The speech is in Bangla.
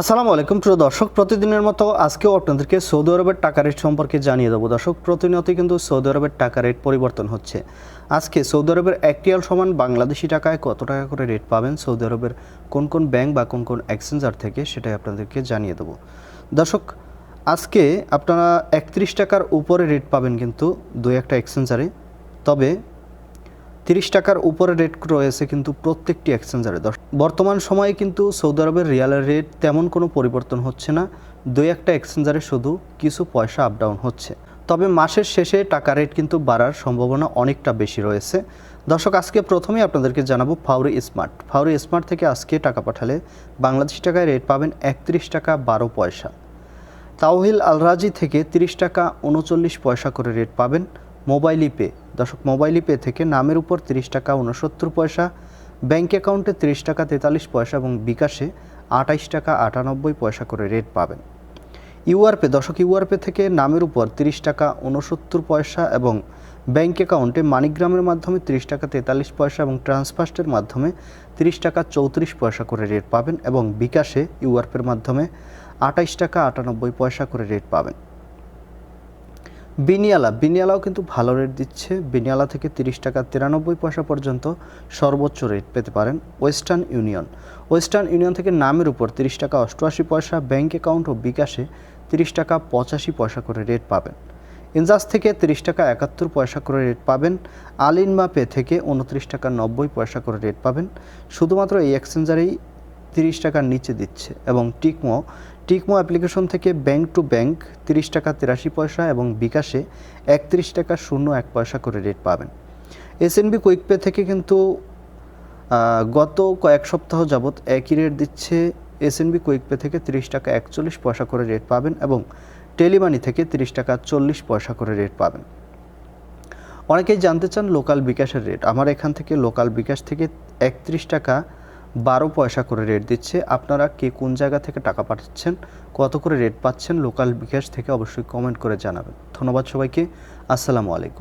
আসসালামু আলাইকুম। প্রিয় দর্শক, প্রতিদিনের মতো আজকেও আপনাদেরকে সৌদি আরবের টাকা রেট সম্পর্কে জানিয়ে দেবো। দর্শক, প্রতিনিয়তই কিন্তু সৌদি আরবের টাকা রেট পরিবর্তন হচ্ছে। আজকে সৌদি আরবের এক রিয়াল সমান বাংলাদেশি টাকায় কত টাকা করে রেট পাবেন? সৌদি আরবের কোন কোন ব্যাংক বা কোন কোন এক্সচেঞ্জার থেকে সেটাই আপনাদেরকে জানিয়ে দেবো। দর্শক, আজকে আপনারা একত্রিশ টাকার উপরে রেট পাবেন কিন্তু দুই একটা এক্সচেঞ্জারে। তবে তিরিশ টাকার উপরে রেট রয়েছে কিন্তু প্রত্যেকটি এক্সচেঞ্জারে দশ বর্তমান সময়ে কিন্তু সৌদি আরবের রিয়ালের রেট তেমন কোনো পরিবর্তন হচ্ছে না। দুই একটা এক্সচেঞ্জারে শুধু কিছু পয়সা আপ ডাউন হচ্ছে। তবে মাসের শেষে টাকা রেট কিন্তু বাড়ার সম্ভাবনা অনেকটা বেশি রয়েছে। দর্শক, আজকে প্রথমেই আপনাদেরকে জানাব ফাউরি স্মার্ট ফাউরি স্মার্ট থেকে আজকে টাকা পাঠালে বাংলাদেশি টাকায় রেট পাবেন একত্রিশ টাকা বারো পয়সা। তাওহিল আলরাজি থেকে তিরিশ টাকা উনচল্লিশ পয়সা করে রেট পাবেন। মোবাইল পে দর্শক, মোবাইল পে থেকে নামের উপর তিরিশ টাকা উনসত্তর পয়সা ব্যাঙ্ক অ্যাকাউন্টে তিরিশ টাকা তেতাল্লিশ পয়সা এবং বিকাশে আটাইশ টাকা আটানব্বই পয়সা করে রেট পাবেন। ইউআরপে, দর্শক, ইউআরপে থেকে নামের উপর তিরিশ টাকা উনসত্তর পয়সা এবং ব্যাঙ্ক অ্যাকাউন্টে মানিগ্রামের মাধ্যমে তিরিশ টাকা তেতাল্লিশ পয়সা এবং ট্রান্সফার্স্টের মাধ্যমে তিরিশ টাকা চৌত্রিশ পয়সা করে রেট পাবেন এবং বিকাশে ইউআরপের মাধ্যমে আটাইশ টাকা আটানব্বই পয়সা করে রেট পাবেন। বিনিয়ালা। বিনিয়ালাও কিন্তু ভালো রেট দিচ্ছে। বিনিয়ালা থেকে তিরিশ টাকা তিরানব্বই পয়সা পর্যন্ত সর্বোচ্চ রেট পেতে পারেন ওয়েস্টার্ন ইউনিয়ন ওয়েস্টার্ন ইউনিয়ন থেকে নামের উপর তিরিশ টাকা অষ্টআশি পয়সা ব্যাঙ্ক অ্যাকাউন্ট ও বিকাশে তিরিশ টাকা পঁচাশি পয়সা করে রেট পাবেন। ইনজাস থেকে তিরিশ টাকা একাত্তর পয়সা করে রেট পাবেন। আলিনমা পে থেকে উনত্রিশ টাকা নব্বই পয়সা করে রেট পাবেন। শুধুমাত্র এই এক্সচেঞ্জারেই তিরিশ টাকার নিচে দিচ্ছে এবং টিকমো টিকমো অ্যাপ্লিকেশন থেকে ব্যাংক টু ব্যাংক তিরিশ টাকা তিরাশি পয়সা এবং বিকাশে একত্রিশ টাকা শূন্য এক পয়সা করে রেট পাবেন। এসএনবি কুইকপে থেকে কিন্তু গত কয়েক সপ্তাহ যাবৎ একই রেট দিচ্ছে এসএনবি কুইকপে থেকে তিরিশ টাকা একচল্লিশ পয়সা করে রেট পাবেন এবং টেলিমানি থেকে তিরিশ টাকা চল্লিশ পয়সা করে রেট পাবেন। অনেকেই জানতে চান লোকাল বিকাশের রেট। আমার এখান থেকে লোকাল বিকাশ থেকে একত্রিশ টাকা বারো পয়সা করে রেট দিচ্ছে। আপনারা কে কোন জায়গা থেকে টাকা পাঠাচ্ছেন, কত করে রেট পাচ্ছেন লোকাল বিকাশ থেকে অবশ্যই কমেন্ট করে জানাবেন। ধন্যবাদ সবাইকে। আসসালামু আলাইকুম।